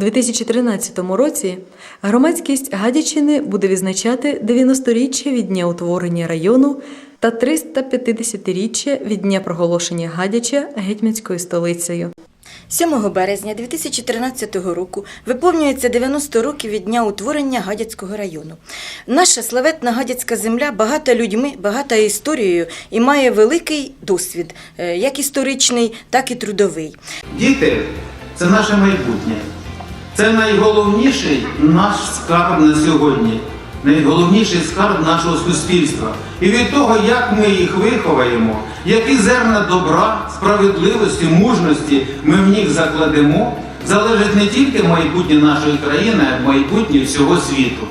2013 році громадськість Гадячини буде відзначати 90-річчя від дня утворення району та 350-річчя від дня проголошення Гадяча гетьманською столицею. 7 березня 2013 року виповнюється 90 років від дня утворення Гадяцького району. Наша славетна гадяцька земля багата людьми, багата історією і має великий досвід, е, як історичний, так і трудовий. Діти це наше майбутнє. Це найголовніший наш скарб на сьогодні, найголовніший скарб нашого суспільства. І від того, як ми їх виховаємо, які зерна добра, справедливості, мужності ми в них закладемо, залежить не тільки майбутнє нашої країни, а й майбутнє всього світу.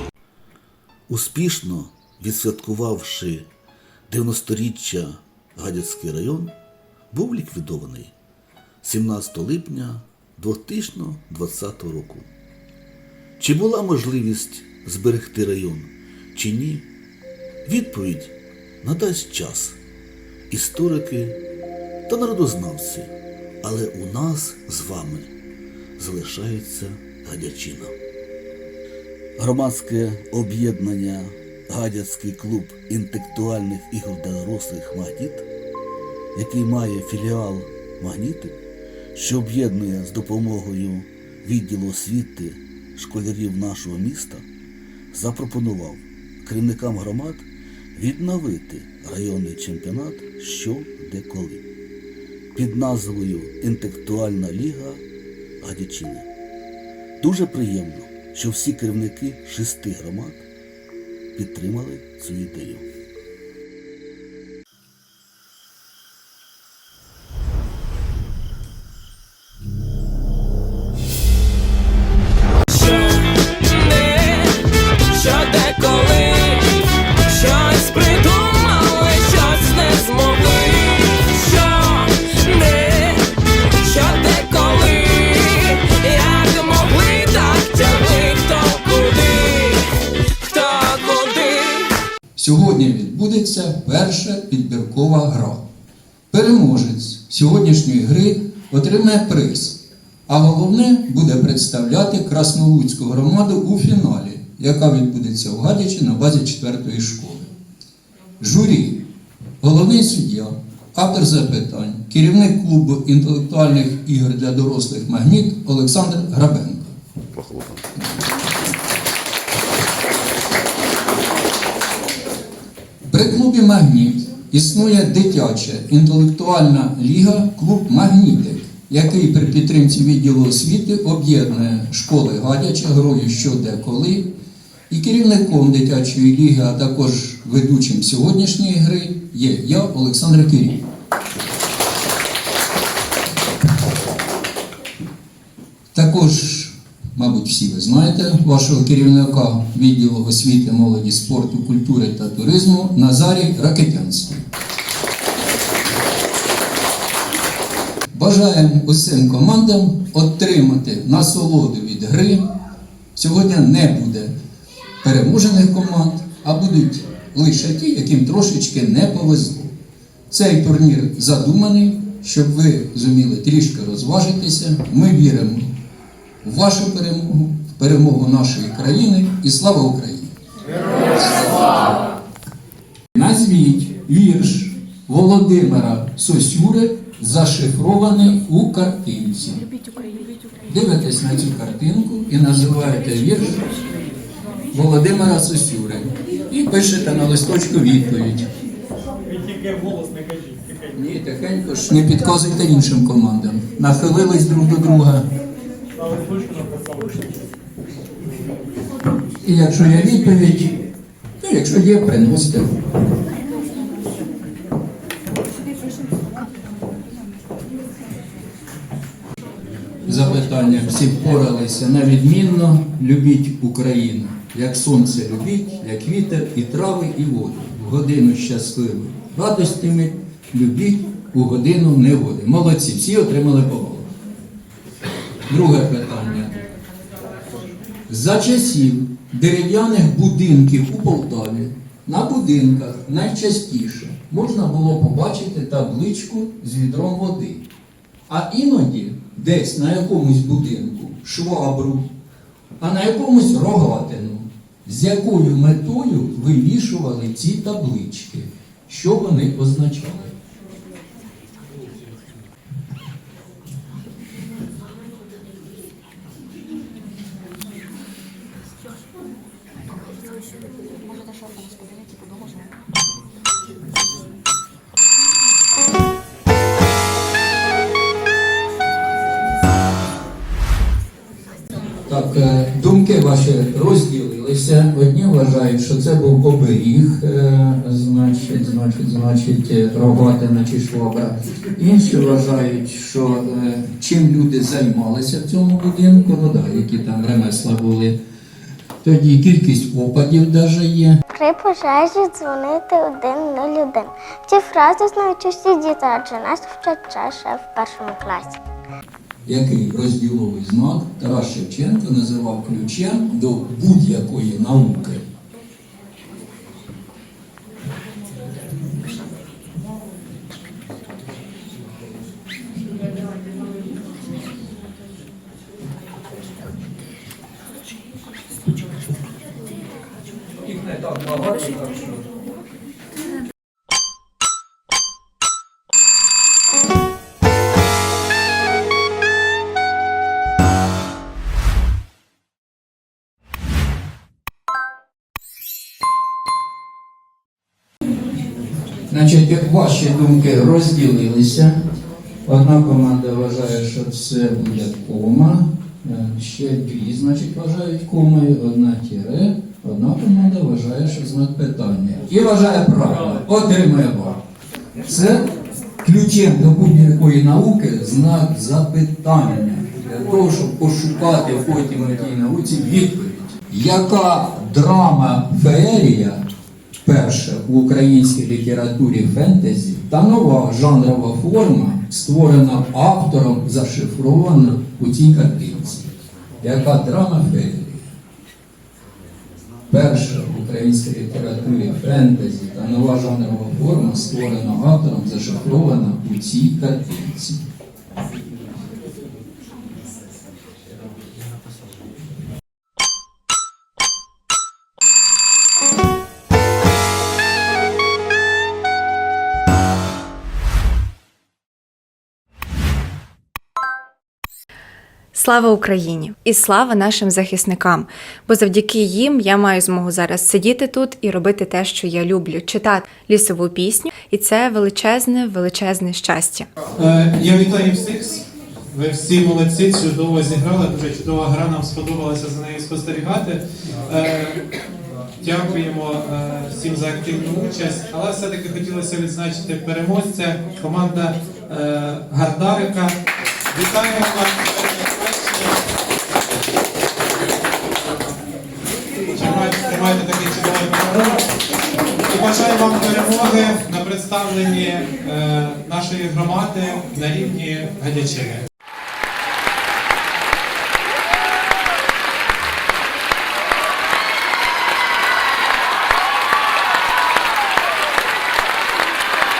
Успішно відсвяткувавши 90-річчя Гадяцький район, був ліквідований 17 липня 2020 року. Чи була можливість зберегти район, чи ні? Відповідь надасть час, історики та народознавці, але у нас з вами залишається Гадячина. Громадське об'єднання Гадяцький клуб інтелектуальних ігор для дорослих Магніт, який має філіал Магніти, що об'єднує з допомогою відділу освіти школярів нашого міста, запропонував керівникам громад відновити районний чемпіонат що де під назвою Інтелектуальна ліга Гадячини. Дуже приємно, що всі керівники шести громад підтримали цю ідею. Відбудеться перша підбіркова гра. Переможець сьогоднішньої гри отримає приз, а головне буде представляти Краснолуцьку громаду у фіналі, яка відбудеться в Гадячі на базі 4-ї школи. Журі, головний суддя, автор запитань, керівник клубу інтелектуальних ігор для дорослих Магніт Олександр Грабенко. Клубі Магніт існує дитяча інтелектуальна ліга клуб Магнітик, який при підтримці відділу освіти об'єднує школи Гадяча, грою що де коли. І керівником дитячої ліги, а також ведучим сьогоднішньої гри є я, Олександр Кирій. Також, мабуть, всі ви знаєте вашого керівника відділу освіти, молоді, спорту, культури та туризму Назарій Ракетянський. Бажаємо усім командам отримати насолоду від гри. Сьогодні не буде переможених команд, а будуть лише ті, яким трошечки не повезло. Цей турнір задуманий, щоб ви зуміли трішки розважитися. Ми віримо вашу перемогу, перемогу нашої країни і слава Україні! Назвіть вірш Володимира Сосюри, зашифрований у картинці. Дивитесь на цю картинку і називаєте вірш Володимира Сосюри. І пишете на листочку відповідь. Ні, тихенько ж не підказуйте іншим командам. Нахилились друг до друга. На. І якщо є відповідь, то якщо є, приносите. Запитання всі впоралися невідмінно. Любіть Україну. Як сонце любіть, як вітер і трави, і воду. В годину щасливу радостями любіть у годину негоди. Молодці, всі отримали по голову. Друге питання. За часів дерев'яних будинків у Полтаві на будинках найчастіше можна було побачити табличку з відром води. А іноді десь на якомусь будинку швабру, а на якомусь рогатину. З якою метою вивішували ці таблички? Що вони означали? Думки ваші розділилися. Одні вважають, що це був оберіг, е, значить, значить, значить, е, рогатина чи швабра. Інші вважають, що е, чим люди займалися в цьому будинку, ну да, які там ремесла були. Тоді кількість опадів навіть є. При пожежі дзвонити 101. Ці фрази знають усі діти, адже нас вчать ще в першому класі. Який розділовий знак Тарас Шевченко називав ключем до будь-якої науки. Їх не так багато, так що. Значить, як ваші думки розділилися. Одна команда вважає, що це буде кома, е, ще дві, значить, вважають комою, одна тіре, одна команда вважає, що знак питання. І вважає правильно, отримує бал. Це ключем до будь-якої науки знак запитання. Для того, щоб пошукати потім у тій науці відповідь. Яка драма феерія перша в українській літературі фентезі та нова жанрова форма, створена автором, зашифрована у цій картинці. Яка драма феерія? Перша в українській літературі фентезі та нова жанрова форма, створена автором, зашифрована у цій картинці. Слава Україні і слава нашим захисникам! Бо завдяки їм я маю змогу зараз сидіти тут і робити те, що я люблю, читати лісову пісню, і це величезне, величезне щастя. Е, Я вітаю всіх. Ви всі молодці, чудово зіграли, дуже чудова гра, нам сподобалося за нею спостерігати. Е, Дякуємо е, всім за активну участь, але все-таки хотілося відзначити переможця, команда Гардарика. Вітаємо! Тримайте, тримайте такий чудовий подарунок. І бажаю вам перемоги на представленні е, нашої громади на рівні Гадячини.